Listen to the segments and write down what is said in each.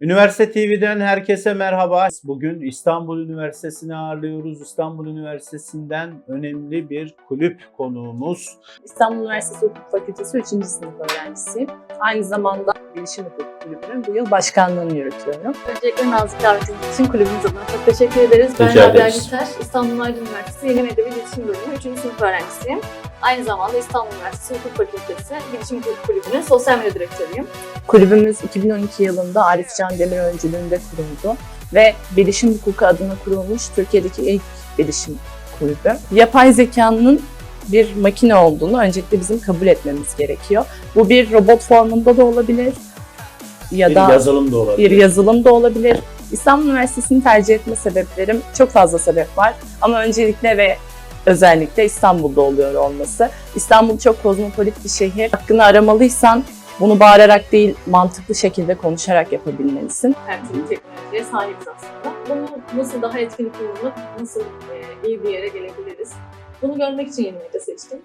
Üniversite TV'den herkese merhaba. Bugün İstanbul Üniversitesi'ni ağırlıyoruz. İstanbul Üniversitesi'nden önemli bir kulüp konuğumuz. İstanbul Üniversitesi Hukuk Fakültesi 3. sınıf öğrencisiyim. Aynı zamanda Bilişim Hukuk Kulübü'nün bu yıl başkanlığını yürütüyorum. Öncelikle nazik davetiniz için kulübümüz adına çok teşekkür ederiz. Ben Rica Rabia. Güter, İstanbul Aydın Üniversitesi Yeni Medya ve İletişim Bölümü 3. sınıf öğrencisiyim. Aynı zamanda İstanbul Üniversitesi Hukuk Fakültesi Bilişim Hukuk Kulübü'nün sosyal medya direktörüyüm. Kulübümüz 2012 yılında Arif Can Demir öncülüğünde kuruldu ve bilişim hukuku adına kurulmuş Türkiye'deki ilk bilişim kulübü. Yapay zekanın bir makine olduğunu öncelikle bizim kabul etmemiz gerekiyor. Bu bir robot formunda da olabilir ya Bir da yazılım da olabilir. bir yazılım da olabilir. İstanbul Üniversitesi'ni tercih etme sebeplerim çok fazla sebep var. Ama öncelikle ve özellikle İstanbul'da oluyor olması. İstanbul çok kozmopolit bir şehir. Hakkını aramalıysan bunu bağırarak değil mantıklı şekilde konuşarak yapabilmelisin. Her türlü teknolojiye sahibiz aslında. Bunu nasıl daha etkili kullanıp nasıl e, iyi bir yere gelebiliriz? Bunu görmek için Yeni seçtim.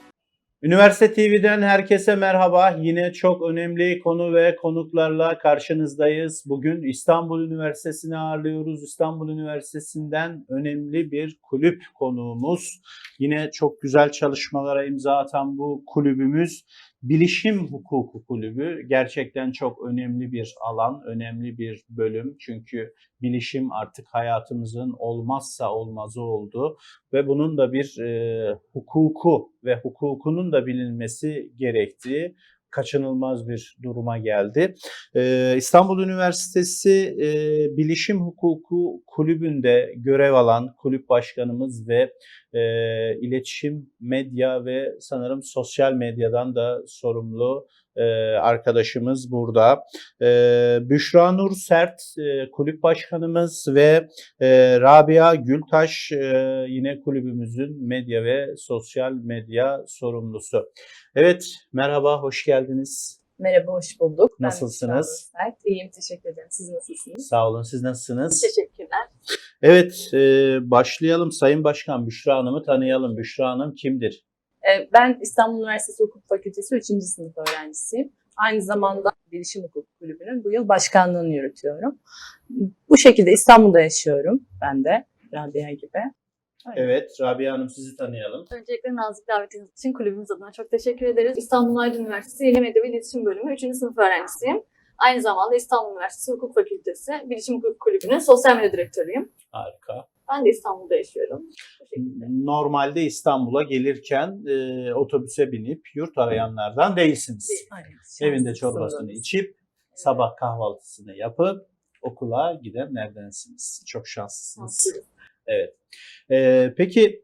Üniversite TV'den herkese merhaba. Yine çok önemli konu ve konuklarla karşınızdayız. Bugün İstanbul Üniversitesi'ni ağırlıyoruz. İstanbul Üniversitesi'nden önemli bir kulüp konuğumuz. Yine çok güzel çalışmalara imza atan bu kulübümüz Bilişim Hukuku Kulübü. Gerçekten çok önemli bir alan, önemli bir bölüm. Çünkü bilişim artık hayatımızın olmazsa olmazı oldu ve bunun da bir e, hukuku ve hukukunun da bilinmesi gerektiği kaçınılmaz bir duruma geldi. Ee, İstanbul Üniversitesi e, Bilişim Hukuku Kulübü'nde görev alan kulüp başkanımız ve e, iletişim, medya ve sanırım sosyal medyadan da sorumlu e, arkadaşımız burada. E, Büşra Nur Sert e, kulüp başkanımız ve e, Rabia Gültaş e, yine kulübümüzün medya ve sosyal medya sorumlusu. Evet, merhaba, hoş geldiniz. Merhaba, hoş bulduk. Ben Nasılsınız? Özsert. İyiyim, teşekkür ederim. Siz nasılsınız? Sağ olun, siz nasılsınız? Teşekkürler. Evet, e, başlayalım. Sayın Başkan Büşra Hanım'ı tanıyalım. Büşra Hanım kimdir? Ee, Ben İstanbul Üniversitesi Hukuk Fakültesi 3. sınıf öğrencisiyim. Aynı zamanda Bilişim Hukuk Kulübü'nün bu yıl başkanlığını yürütüyorum. Bu şekilde İstanbul'da yaşıyorum ben de Rabia gibi. Öyle. Evet, Rabia Hanım sizi tanıyalım. Öncelikle nazik davetiniz için kulübümüz adına çok teşekkür ederiz. İstanbul Aydın Üniversitesi Yeni Medya ve İletişim Bölümü 3. sınıf öğrencisiyim. Aynı zamanda İstanbul Üniversitesi Hukuk Fakültesi Bilişim Hukuk Kulübü'nün sosyal medya direktörüyüm. Harika. Ben de İstanbul'da yaşıyorum. Bu şekilde. Normalde İstanbul'a gelirken e, otobüse binip yurt arayanlardan değilsiniz. Değil. Aynen. Evinde çorbasını içip sabah kahvaltısını yapıp okula gidenlerdensiniz. Çok şanslısınız. Evet. Ee, peki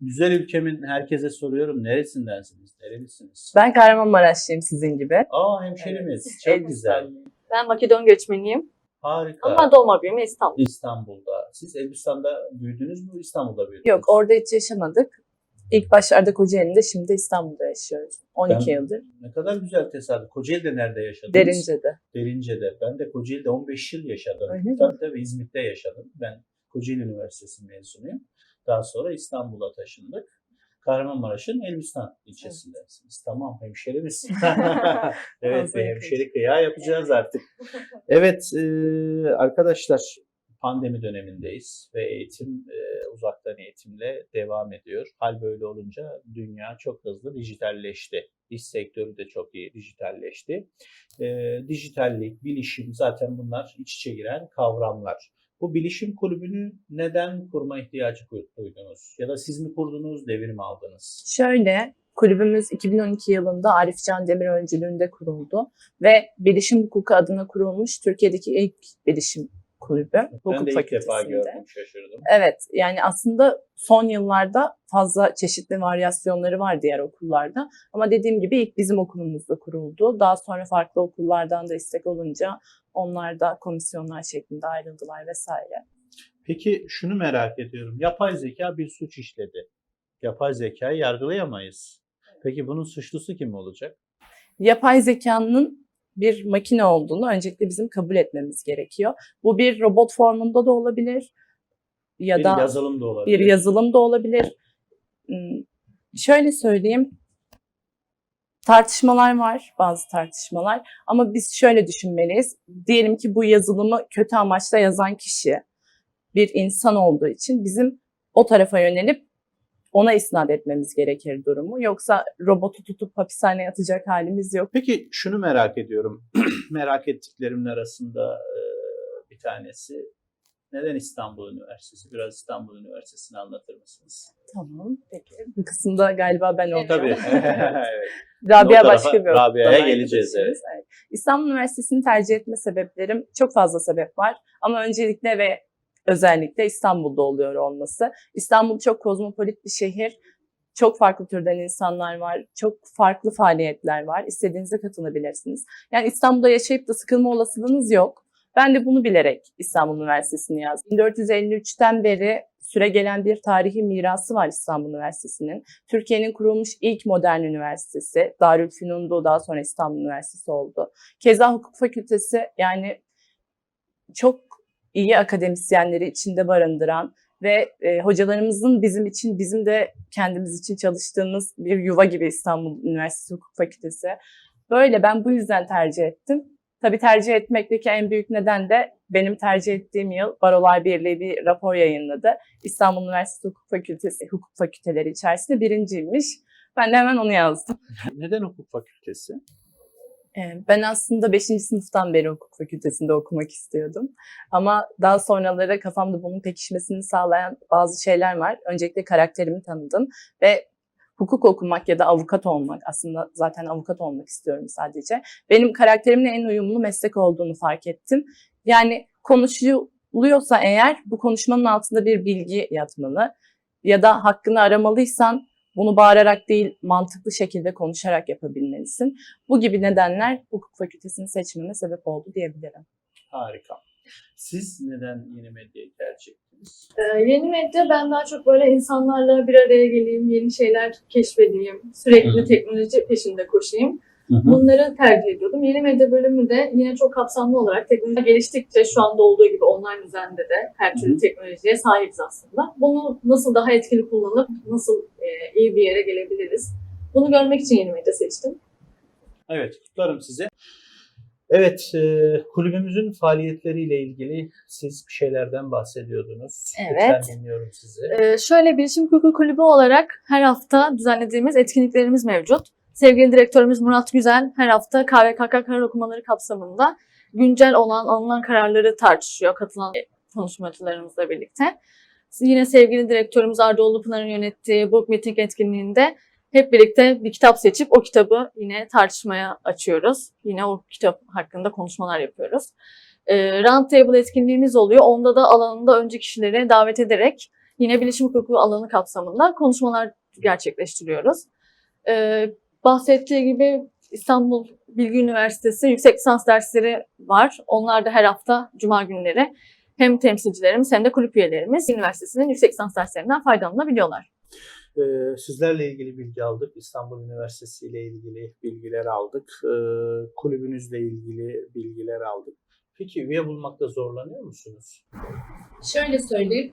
güzel ülkemin herkese soruyorum neresindensiniz? Nerelisiniz? Ben Kahramanmaraşlıyım sizin gibi. Aa hemşerimiz. Evet. Çok güzel. Ben Makedon göçmeniyim Harika. ama doğma büyüme İstanbul. İstanbul'da. Siz Elbistan'da büyüdünüz mü? İstanbul'da büyüdünüz? Yok orada hiç yaşamadık. İlk başlarda Kocaeli'nde şimdi İstanbul'da yaşıyoruz. 12 Ben- yıldır. Ne kadar güzel tesadüf. Kocaeli'de nerede yaşadınız? Derince'de. Derince'de. Ben de Kocaeli'de 15 yıl yaşadım. Öyle mi? Tabii tabii İzmit'te yaşadım. Ben Kocaeli Üniversitesi mezunuyum. Daha sonra İstanbul'a taşındık. Kahramanmaraş'ın Elbistan ilçesindesiniz. Tamam hemşerimiz. evet bir hemşeri kıya yapacağız artık. Evet e, arkadaşlar pandemi dönemindeyiz ve eğitim e, uzaktan eğitimle devam ediyor. Hal böyle olunca dünya çok hızlı dijitalleşti. İş sektörü de çok iyi dijitalleşti. E, dijitallik, bilişim zaten bunlar iç içe giren kavramlar. Bu bilişim kulübünü neden kurma ihtiyacı duydunuz? Ya da siz mi kurdunuz, devir mi aldınız? Şöyle, kulübümüz 2012 yılında Arif Can Demir öncülüğünde kuruldu ve bilişim hukuku adına kurulmuş Türkiye'deki ilk bilişim kulübü. ben hukuk de ilk defa gördüm, şaşırdım. Evet, yani aslında son yıllarda fazla çeşitli varyasyonları var diğer okullarda. Ama dediğim gibi ilk bizim okulumuzda kuruldu. Daha sonra farklı okullardan da istek olunca onlar da komisyonlar şeklinde ayrıldılar vesaire. Peki şunu merak ediyorum. Yapay zeka bir suç işledi. Yapay zekayı yargılayamayız. Peki bunun suçlusu kim olacak? yapay zekanın bir makine olduğunu öncelikle bizim kabul etmemiz gerekiyor. Bu bir robot formunda da olabilir ya bir da yazılım da olabilir. bir yazılım da olabilir. Hmm, Şöyle söyleyeyim. Tartışmalar var, bazı tartışmalar. Ama biz şöyle düşünmeliyiz. Diyelim ki bu yazılımı kötü amaçla yazan kişi bir insan olduğu için bizim o tarafa yönelip ona isnat etmemiz gerekir durumu. Yoksa robotu tutup hapishaneye atacak halimiz yok. Peki şunu merak ediyorum. merak ettiklerimin arasında bir tanesi. Neden İstanbul Üniversitesi? Biraz İstanbul Üniversitesi'ni anlatır mısınız? Tamam, peki. Bu kısımda galiba ben olacağım. Tabii. evet. Rabia tarafa, başka bir Rabia'ya geleceğiz. Evet. İstanbul Üniversitesi'ni tercih etme sebeplerim çok fazla sebep var. Ama öncelikle ve özellikle İstanbul'da oluyor olması. İstanbul çok kozmopolit bir şehir. Çok farklı türden insanlar var. Çok farklı faaliyetler var. İstediğinize katılabilirsiniz. Yani İstanbul'da yaşayıp da sıkılma olasılığınız yok. Ben de bunu bilerek İstanbul Üniversitesi'ni yazdım. 1453'ten beri süre gelen bir tarihi mirası var İstanbul Üniversitesi'nin. Türkiye'nin kurulmuş ilk modern üniversitesi. Darülfünun'du daha sonra İstanbul Üniversitesi oldu. Keza hukuk fakültesi yani çok iyi akademisyenleri içinde barındıran ve e, hocalarımızın bizim için, bizim de kendimiz için çalıştığımız bir yuva gibi İstanbul Üniversitesi Hukuk Fakültesi. Böyle ben bu yüzden tercih ettim. Tabii tercih etmekteki en büyük neden de benim tercih ettiğim yıl Barolar Birliği bir rapor yayınladı. İstanbul Üniversitesi Hukuk Fakültesi, hukuk fakülteleri içerisinde birinciymiş. Ben de hemen onu yazdım. Neden hukuk fakültesi? Ben aslında 5. sınıftan beri hukuk fakültesinde okumak istiyordum. Ama daha sonraları kafamda bunun pekişmesini sağlayan bazı şeyler var. Öncelikle karakterimi tanıdım ve hukuk okumak ya da avukat olmak, aslında zaten avukat olmak istiyorum sadece. Benim karakterimle en uyumlu meslek olduğunu fark ettim. Yani konuşuluyorsa eğer bu konuşmanın altında bir bilgi yatmalı ya da hakkını aramalıysan bunu bağırarak değil mantıklı şekilde konuşarak yapabilmelisin. Bu gibi nedenler hukuk fakültesini seçmeme sebep oldu diyebilirim. Harika. Siz neden yeni medyayı tercih ettiniz? Ee, yeni medya ben daha çok böyle insanlarla bir araya geleyim, yeni şeyler keşfedeyim, sürekli Hı. teknoloji peşinde koşayım. Bunları tercih ediyordum. Yeni medya bölümü de yine çok kapsamlı olarak teknoloji geliştikçe şu anda olduğu gibi online düzende de her türlü Hı. teknolojiye sahibiz aslında. Bunu nasıl daha etkili kullanıp nasıl e, iyi bir yere gelebiliriz? Bunu görmek için yeni medya seçtim. Evet, kutlarım sizi. Evet, e, kulübümüzün faaliyetleriyle ilgili siz bir şeylerden bahsediyordunuz. Evet. Lütfen dinliyorum sizi. Ee, şöyle Bilişim Hukuku Kulübü olarak her hafta düzenlediğimiz etkinliklerimiz mevcut. Sevgili direktörümüz Murat Güzel her hafta KVKK karar okumaları kapsamında güncel olan alınan kararları tartışıyor katılan konuşmacılarımızla birlikte. Yine sevgili direktörümüz Ardoğlu Pınar'ın yönettiği Book Meeting etkinliğinde hep birlikte bir kitap seçip o kitabı yine tartışmaya açıyoruz. Yine o kitap hakkında konuşmalar yapıyoruz. E, Roundtable etkinliğimiz oluyor. Onda da alanında önce kişileri davet ederek yine bilişim hukuku alanı kapsamında konuşmalar gerçekleştiriyoruz. Ee, bahsettiği gibi İstanbul Bilgi Üniversitesi yüksek lisans dersleri var. Onlar da her hafta cuma günleri hem temsilcilerimiz hem de kulüp üyelerimiz üniversitesinin yüksek lisans derslerinden faydalanabiliyorlar. Ee, sizlerle ilgili bilgi aldık. İstanbul Üniversitesi ile ilgili bilgiler aldık. Ee, kulübünüzle ilgili bilgiler aldık. Peki üye bulmakta zorlanıyor musunuz? Şöyle söyleyeyim,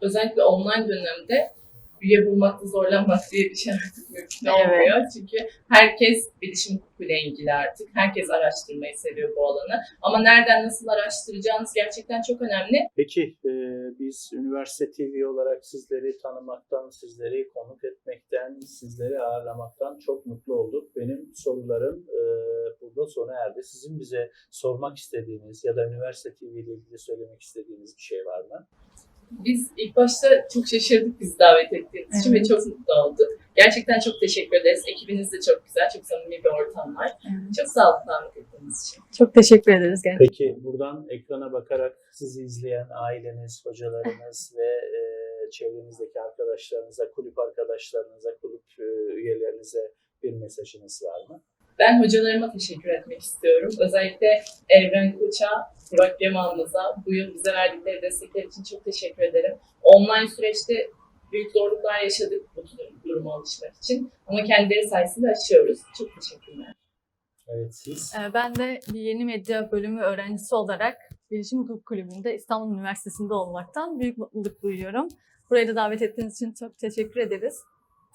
özellikle online dönemde üye bulmakta zorlanmak diye bir şey artık mümkün Evet. olmuyor. Çünkü herkes bilişim hukukuyla ilgili artık. Herkes araştırmayı seviyor bu alanı. Ama nereden nasıl araştıracağınız gerçekten çok önemli. Peki e, biz Üniversite TV olarak sizleri tanımaktan, sizleri konuk etmekten, sizleri ağırlamaktan çok mutlu olduk. Benim sorularım e, burada sona erdi. Sizin bize sormak istediğiniz ya da Üniversite TV ile ilgili söylemek istediğiniz bir şey var mı? Biz ilk başta çok şaşırdık bizi davet ettiğiniz için ve Evet. çok mutlu olduk. Gerçekten çok teşekkür ederiz. Ekibiniz de çok güzel, çok samimi bir ortam var. Çok sağ olun davet ettiğiniz için. Çok teşekkür ederiz gerçekten. Peki buradan ekrana bakarak sizi izleyen aileniz, hocalarınız ve e, çevrenizdeki arkadaşlarınıza, kulüp arkadaşlarınıza, kulüp e, üyelerinize bir mesajınız var mı? Ben hocalarıma teşekkür etmek istiyorum. Özellikle Evren Koç'a, Burak Yaman'ımıza bu yıl bize verdikleri destekler için çok teşekkür ederim. Online süreçte büyük zorluklar yaşadık bu duruma alışmak için. Ama kendileri sayesinde aşıyoruz. Çok teşekkürler. Evet siz. Ee, Ben de bir yeni medya bölümü öğrencisi olarak Bilişim Hukuk Kulübü'nde İstanbul Üniversitesi'nde olmaktan büyük mutluluk duyuyorum. Buraya da davet ettiğiniz için çok teşekkür ederiz.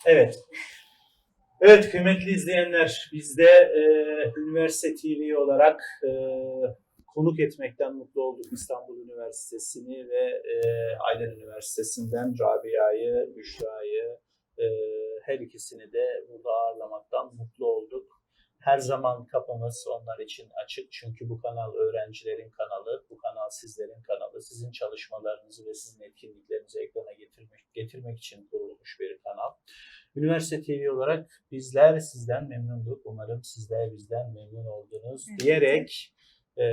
Evet. Evet kıymetli izleyenler, biz de e, Üniversite TV olarak e, konuk etmekten mutlu olduk İstanbul Üniversitesi'ni ve e, Aydın Üniversitesi'nden Rabia'yı, Büşra'yı, e, her ikisini de burada ağırlamaktan mutlu olduk. Her zaman kapımız onlar için açık çünkü bu kanal öğrencilerin kanalı, bu kanal sizlerin kanalı. Sizin çalışmalarınızı ve sizin etkinliklerinizi ekrana getirmek, getirmek için kurulmuş bir kanal. Üniversite TV olarak bizler sizden memnunduk. Umarım sizler bizden memnun oldunuz Evet. diyerek e,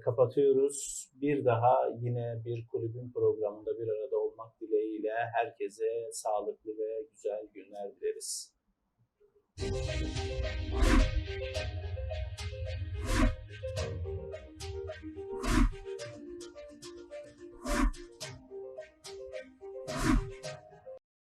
kapatıyoruz. Bir daha yine bir kulübün programında bir arada olmak dileğiyle herkese sağlıklı ve güzel günler dileriz.